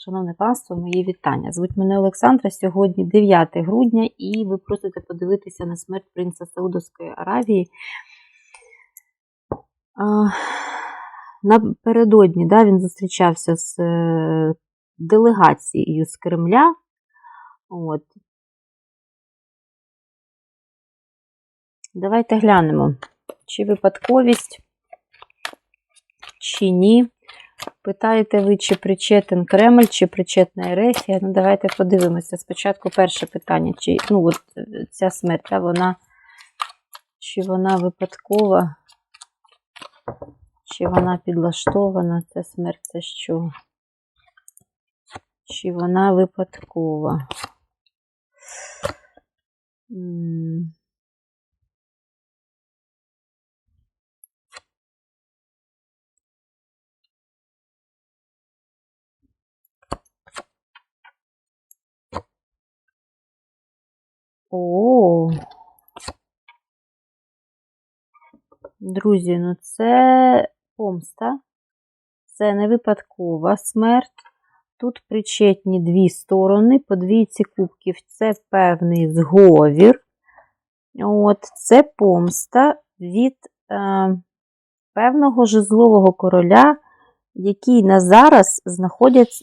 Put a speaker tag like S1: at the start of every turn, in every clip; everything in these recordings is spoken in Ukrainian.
S1: Шановне панство, мої вітання. Звуть мене Олександра. Сьогодні 9 грудня, і ви просите подивитися на смерть принца Саудовської Аравії. Напередодні да, він зустрічався з е, делегацією з Кремля. От. Давайте глянемо, чи випадковість, чи ні. Питаєте ви, чи причетен Кремль, чи причетна Ерефія? Ну, давайте подивимося. Спочатку перше питання, чи ну, от е, ця смерть, та, вона, чи вона випадкова, чи вона підлаштована, ця смерть це що? Чи вона випадкова? О. Друзі, ну це помста. Це не випадкова смерть. Тут причетні дві сторони. По двійці кубків це певний зговір. От, Це помста від е, певного жезлового короля, який на зараз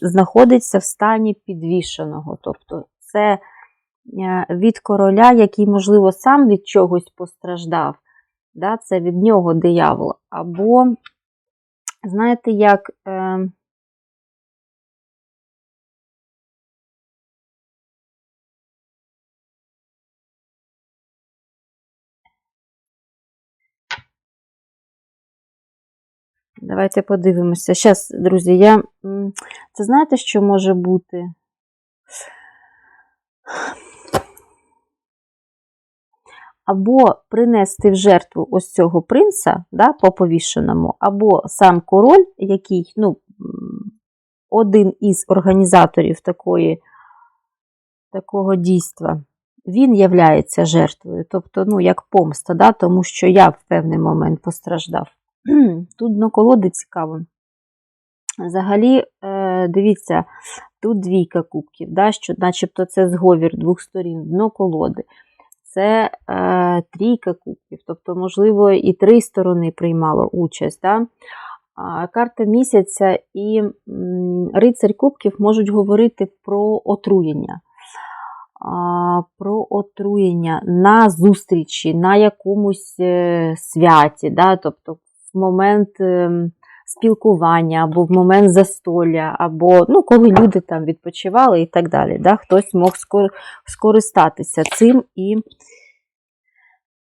S1: знаходиться в стані підвішеного. Тобто, це від короля, який, можливо, сам від чогось постраждав. Да, Це від нього диявол. Або, знаєте, як. Е, Давайте подивимося. Зараз, друзі, я. Це знаєте, що може бути? Або принести в жертву ось цього принца, да, по повішеному, або сам король, який, ну, один із організаторів такої, такого дійства, він являється жертвою, тобто, ну, як помста, да, тому що я в певний момент постраждав. Тут дно колоди цікаво. Взагалі, е, дивіться, тут двійка кубків, да, що начебто це зговір двох сторін, дно колоди. Це е, трійка кубків, тобто, можливо, і три сторони приймало участь. Да? Карта місяця і рицарь кубків можуть говорити про отруєння. Про отруєння на зустрічі, на якомусь е, святі. Да? Тобто, в момент ем, спілкування, або в момент застолля, або ну, коли люди там відпочивали і так далі. Да? Хтось мог скористатися цим і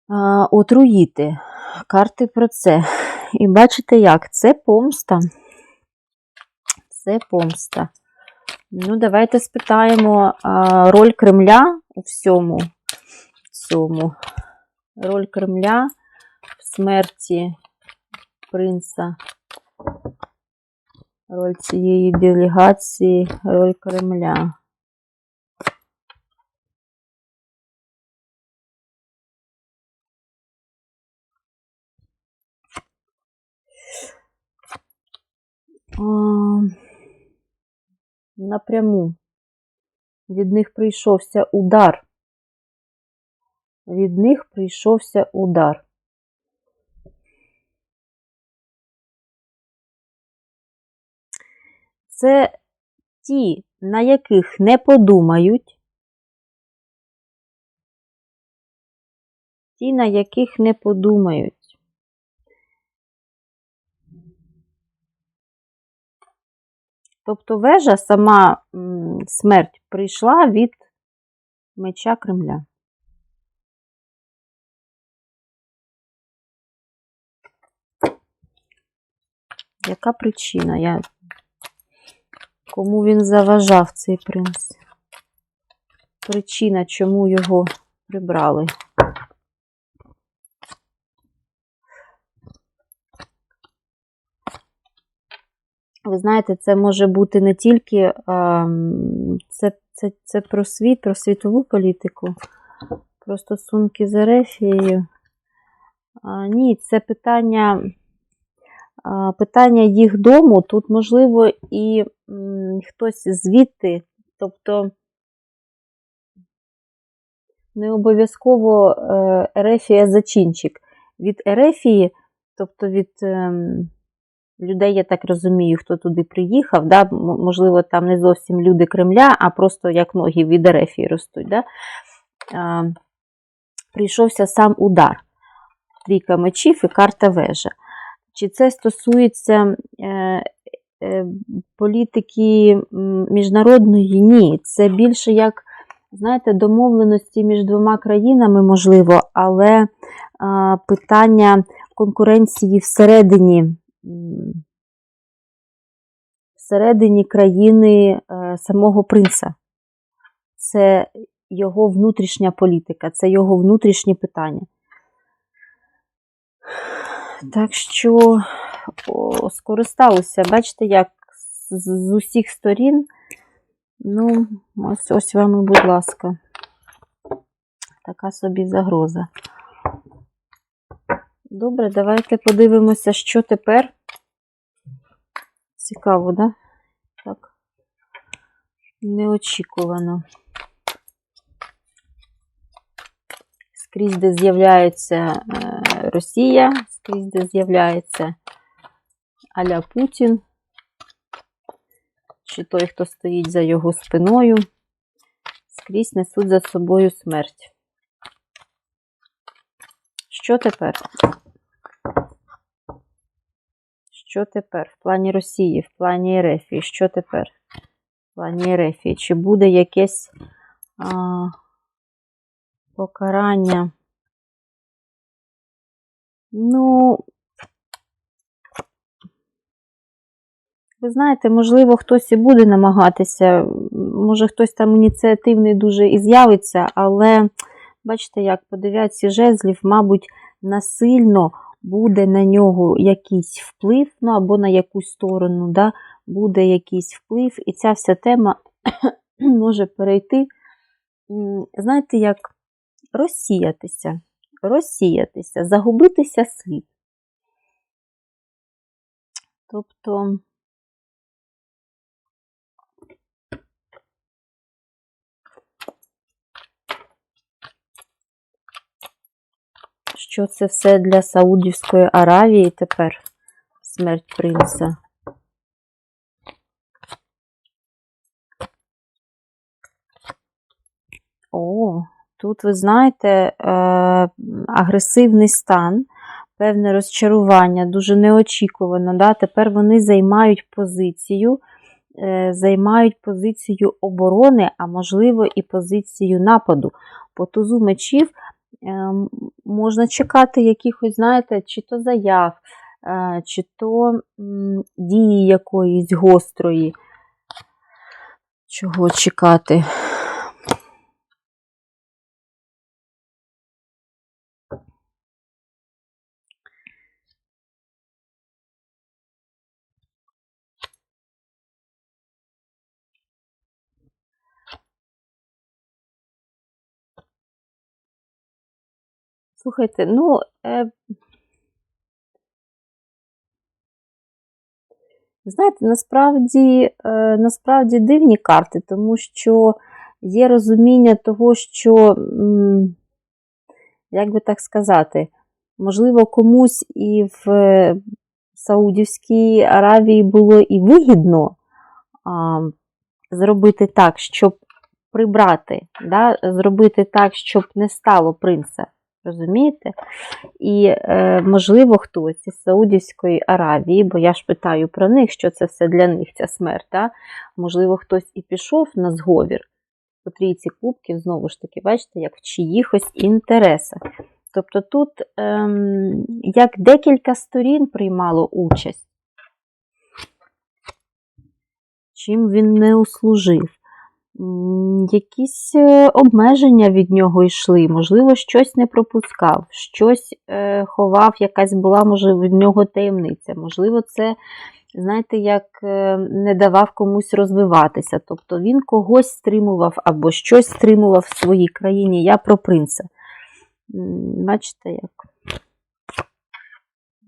S1: а, отруїти. Карти про це. І бачите, як? Це помста. Це помста. Ну, давайте спитаємо а, роль Кремля у всьому. Цьому. Роль Кремля в смерті принца, роль цієї делегації, роль Кремля. Напряму від них прийшовся удар. Від них прийшовся удар. Це ті, на яких не подумають, ті, на яких не подумають. Тобто вежа сама смерть прийшла від меча Кремля. Яка причина? Я Кому він заважав цей принц? Причина, чому його прибрали? Ви знаєте, це може бути не тільки це це, це про світ, про світову політику, про стосунки з Ерефією. Ні, це питання питання їх дому, тут, можливо, і хтось звідти, тобто не обов'язково е, Ерефія зачинчик. Від Ерефії, тобто від ем, людей, я так розумію, хто туди приїхав, да, можливо, там не зовсім люди Кремля, а просто як ноги від Ерефії ростуть. Да, прийшовся сам удар. Трійка мечів і карта вежа. Чи це стосується е, е, політики міжнародної? Ні. Це більше як, знаєте, домовленості між двома країнами, можливо, але а, питання конкуренції всередині, всередині країни е, самого принца. Це його внутрішня політика, це його внутрішні питання. Так що о, бачите, як з, усіх сторін. Ну, ось, ось вам будь ласка, така собі загроза. Добре, давайте подивимося, що тепер. Цікаво, да? Так. Неочікувано. Скрізь, де з'являється е, Росія, скрізь, де з'являється Аля Путін, чи той, хто стоїть за його спиною, скрізь несуть за собою смерть. Що тепер? Що тепер? В плані Росії, в плані Ерефії, що тепер? В плані Ерефії. Чи буде якесь а, покарання? Ну, ви знаєте, можливо, хтось і буде намагатися, може хтось там ініціативний дуже і з'явиться, але бачите, як по дев'ятці жезлів, мабуть, насильно буде на нього якийсь вплив, ну або на якусь сторону, да, буде якийсь вплив, і ця вся тема може перейти, знаєте, як розсіятися, розсіятися, загубитися слід. Тобто. Що це все для Саудівської Аравії тепер смерть принца? О, тут, ви знаєте, е, агресивний стан, певне розчарування, дуже неочікувано. Да? Тепер вони займають позицію, е, займають позицію оборони, а можливо і позицію нападу. По тузу мечів е, можна чекати якихось, знаєте, чи то заяв, чи то дії якоїсь гострої. Чого чекати? Слухайте, ну, е, знаєте, насправді, е, насправді дивні карти, тому що є розуміння того, що, як би так сказати, можливо, комусь і в Саудівській Аравії було і вигідно а, зробити так, щоб прибрати, да, зробити так, щоб не стало принца. Розумієте? І, е, можливо, хтось із Саудівської Аравії, бо я ж питаю про них, що це все для них ця смерть. Да? Можливо, хтось і пішов на зговір по трійці кубків, знову ж таки, бачите, як в чиїхось інтересах. Тобто тут ем, як декілька сторін приймало участь, чим він не услужив. Якісь е, обмеження від нього йшли, можливо, щось не пропускав, щось е, ховав, якась була, може, від нього таємниця. Можливо, це, знаєте, як е, не давав комусь розвиватися. Тобто він когось стримував або щось стримував в своїй країні. Я про принца. Бачите, як?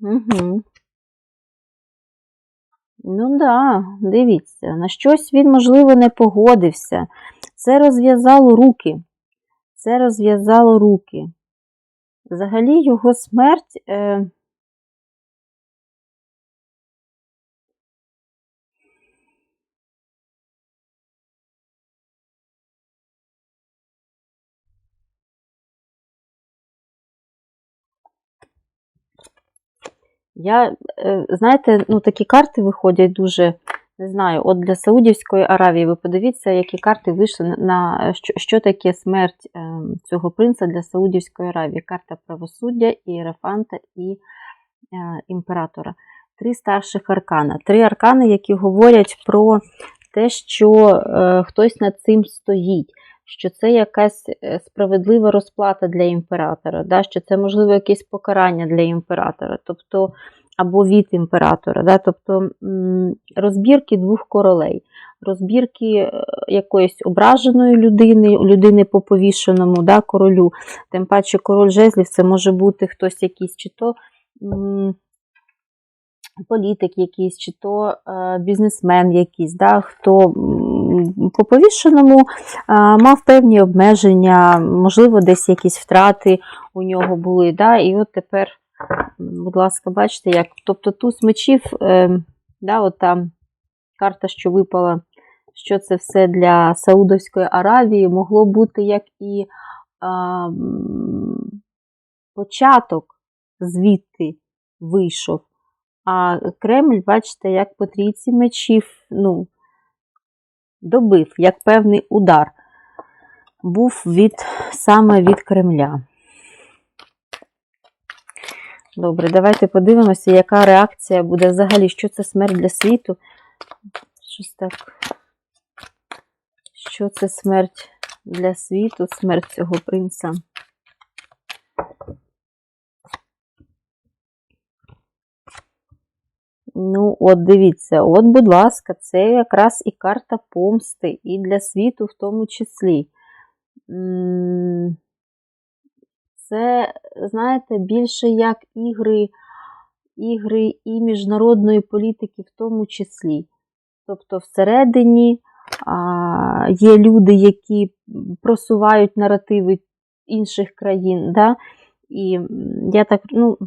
S1: Угу. Ну да, дивіться, на щось він, можливо, не погодився. Це розв'язало руки. Це розв'язало руки. Взагалі його смерть. Е... Я, е, знаєте, ну такі карти виходять дуже, не знаю, от для Саудівської Аравії ви подивіться, які карти вийшли на що, що таке смерть е, цього принца для Саудівської Аравії. Карта правосуддя, ієрафанта і е, імператора. Три старших аркана. Три аркани, які говорять про те, що хтось над цим стоїть. Що це якась справедлива розплата для імператора, да? що це, можливо, якесь покарання для імператора. Тобто або від імператора. Да? Тобто розбірки двох королей, розбірки е, якоїсь ображеної людини, людини по повішеному да, королю. Тим паче король жезлів це може бути хтось якийсь чи то. Політик якийсь, чи то е, бізнесмен якийсь, да, хто по повішеному е, мав певні обмеження, можливо, десь якісь втрати у нього були. Да, І от тепер Будь ласка, бачите, як. Тобто туз мечів, е, да, от там карта, що випала, що це все для Саудовської Аравії, могло бути як і а, початок звідти вийшов. А Кремль, бачите, як по трійці мечів, ну, добив, як певний удар був від саме від Кремля. Добре, давайте подивимося, яка реакція буде взагалі, що це смерть для світу. Щось так. Що це смерть для світу, смерть цього принца? Ну, от дивіться, от, будь ласка, це якраз і карта помсти, і для світу в тому числі. Це, знаєте, більше як ігри, ігри і міжнародної політики в тому числі. Тобто, всередині а, є люди, які просувають наративи інших країн. Да? І я так, ну,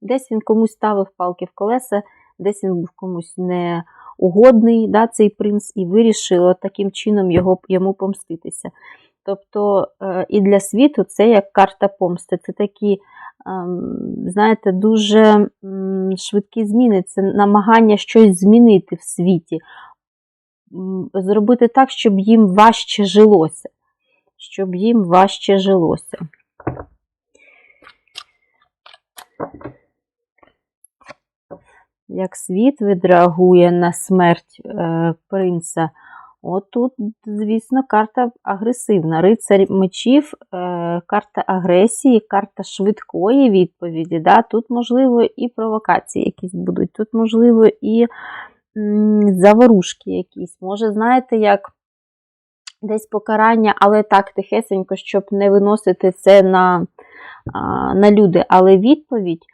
S1: десь він комусь ставив палки в колеса, десь він був комусь неугодний, да, цей принц, і вирішив таким чином його, йому помститися. Тобто е, і для світу це як карта помсти. Це такі, ем, знаєте, дуже швидкі зміни, це намагання щось змінити в світі, зробити так, щоб їм важче жилося. Щоб їм важче жилося. Як світ відреагує на смерть е, принца Отут, звісно, карта агресивна. Рицарь мечів, е, карта агресії, карта швидкої відповіді. Да? Тут, можливо, і провокації якісь будуть, тут, можливо, і заворушки якісь. Може, знаєте, як десь покарання, але так тихесенько, щоб не виносити це на, на люди. Але відповідь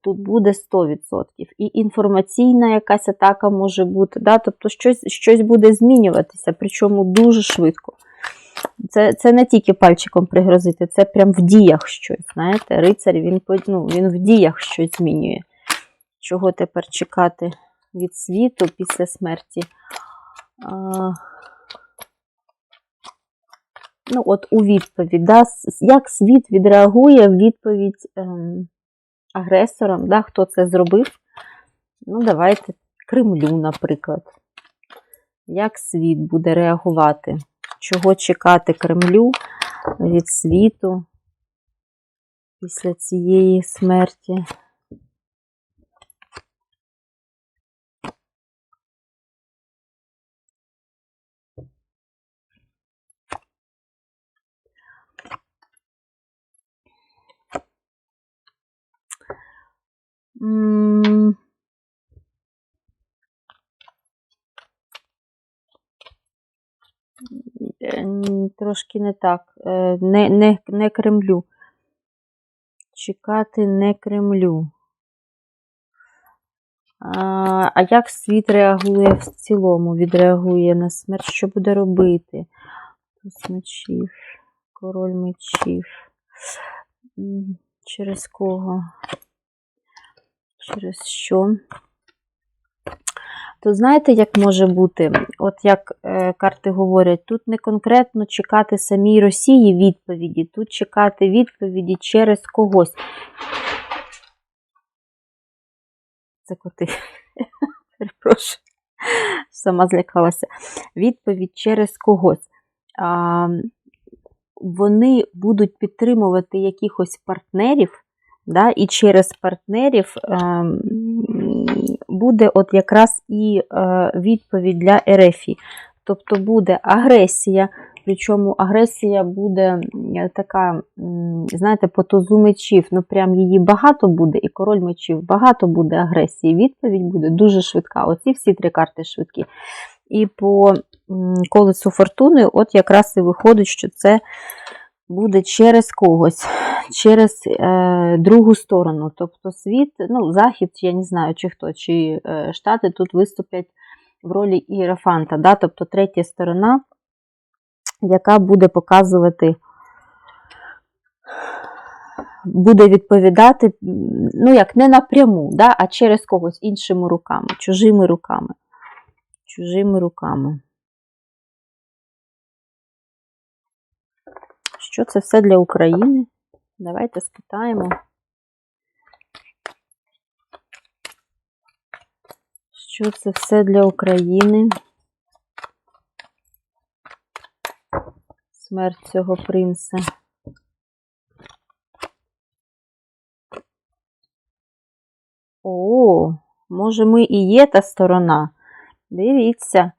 S1: тут буде 100%. І інформаційна якась атака може бути. Да? Тобто щось щось буде змінюватися, причому дуже швидко. Це це не тільки пальчиком пригрозити, це прям в діях щось. знаєте, Рицар він ну, він в діях щось змінює. Чого тепер чекати від світу після смерті? А, Ну, от у відповідь, да, як світ відреагує в відповідь ем, агресором, да, хто це зробив. Ну, давайте Кремлю, наприклад. Як світ буде реагувати? Чого чекати Кремлю від світу після цієї смерті? Трошки не так. Е, не, не, не Кремлю. Чекати не Кремлю. А, а як світ реагує в цілому? Відреагує на смерть? Що буде робити? Туз мечів, король мечів. Через кого? Через що? То знаєте, як може бути? От як е, карти говорять, тут не конкретно чекати самій Росії відповіді, тут чекати відповіді через когось. Це коти. Перепрошую. Сама злякалася. Відповідь через когось. А, вони будуть підтримувати якихось партнерів, да, і через партнерів ем, буде от якраз і е, відповідь для Ерефії. Тобто буде агресія, причому агресія буде така, знаєте, по тузу мечів, ну прям її багато буде, і король мечів багато буде агресії. Відповідь буде дуже швидка. Оці всі три карти швидкі. І по колесу фортуни, от якраз і виходить, що це буде через когось, через е, другу сторону. Тобто світ, ну, захід, я не знаю, чи хто, чи е, Штати тут виступлять в ролі іерофанта, да? тобто третя сторона, яка буде показувати, буде відповідати, ну як не напряму, да? а через когось іншими руками, чужими руками. Чужими руками. Що це все для України? Давайте спитаємо. Що це все для України? Смерть цього принца. О, може, ми і є та сторона. Дивіться,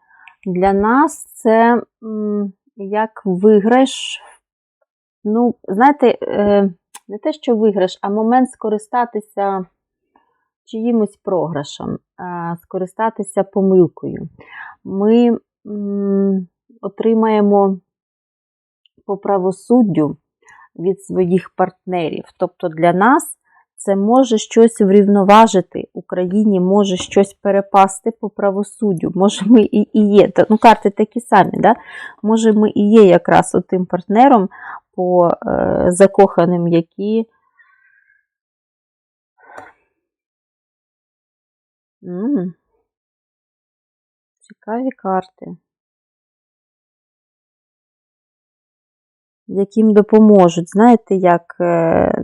S1: для нас це як виграш. Ну, знаєте, е, не те, що виграш, а момент скористатися чиїмось програшем, скористатися помилкою. Ми отримаємо по правосуддю від своїх партнерів. Тобто для нас це може щось врівноважити. Україні може щось перепасти по правосуддю. Може, ми і, і є. Ну, карти такі самі, да? Може, ми і є якраз тим партнером по е, закоханим, які. М, Цікаві карти. Яким допоможуть, знаєте, як е,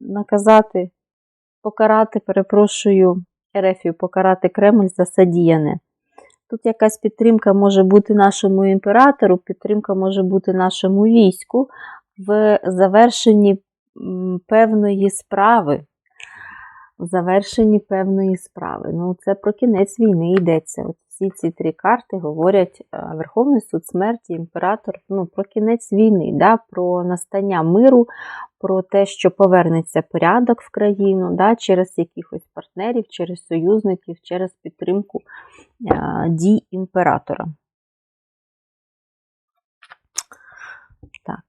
S1: наказати, покарати, перепрошую, Ерефію, покарати Кремль за садіяне. Тут якась підтримка може бути нашому імператору, підтримка може бути нашому війську в завершенні певної справи. В завершенні певної справи. Ну, це про кінець війни йдеться. От всі ці три карти говорять е, Верховний суд смерті, імператор, ну, про кінець війни, да, про настання миру, про те, що повернеться порядок в країну, да, через якихось партнерів, через союзників, через підтримку е, дій імператора. Так.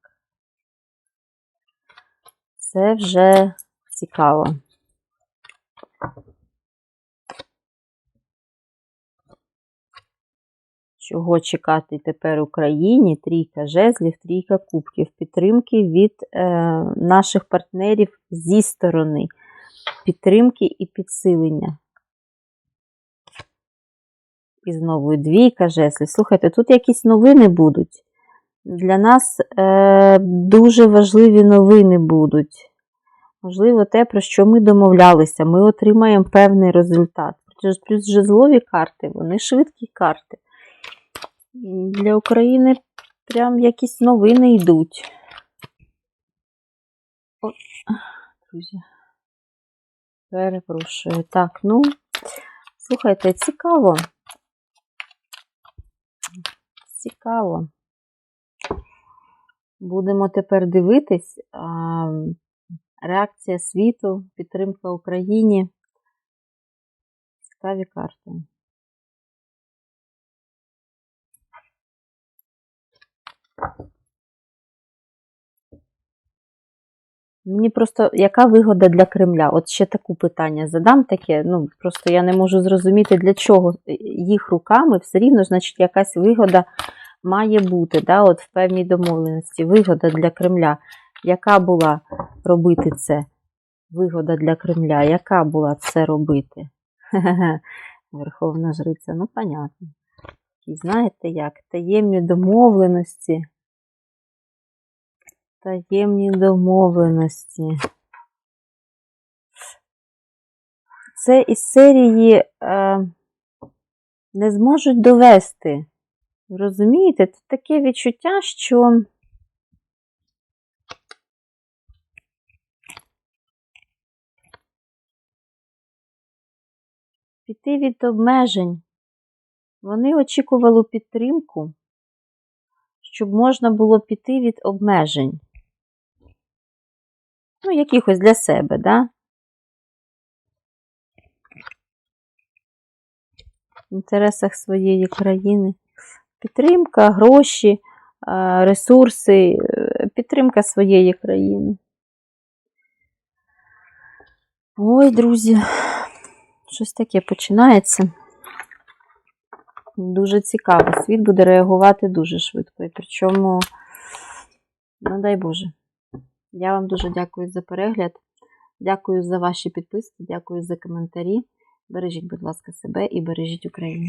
S1: Це вже цікаво. Чого чекати тепер Україні? Трійка жезлів, трійка кубків, підтримки від е, наших партнерів зі сторони, підтримки і підсилення. І знову двійка жезлів. Слухайте, тут якісь новини будуть. Для нас е, дуже важливі новини будуть. Можливо, те, про що ми домовлялися, ми отримаємо певний результат. Плюс- жезлові карти, вони швидкі карти. Для України прям якісь новини йдуть. О, друзі. Перепрошую. Так, ну, слухайте, цікаво. Цікаво. Будемо тепер дивитись. Реакція світу, підтримка Україні. Цікаві карти. Мені просто яка вигода для Кремля? От ще таку питання задам таке. Ну просто я не можу зрозуміти, для чого їх руками все рівно, значить, якась вигода має бути. Да? От в певній домовленості. Вигода для Кремля. Яка була робити це? Вигода для Кремля. Яка була це робити? Верховна жриця, ну понятно. І знаєте як? Таємні домовленості. Таємні домовленості. Це із серії е, не зможуть довести. Розумієте? Тут таке відчуття, що піти від обмежень. Вони очікували підтримку, щоб можна було піти від обмежень. Ну, якихось для себе, да? В інтересах своєї країни. Підтримка, гроші, ресурси, е, підтримка своєї країни. Ой, друзі, щось таке починається. Дуже цікаво. Світ буде реагувати дуже швидко. І причому, ну дай Боже. Я вам дуже дякую за перегляд. Дякую за ваші підписки, дякую за коментарі. Бережіть, будь ласка, себе і бережіть Україну.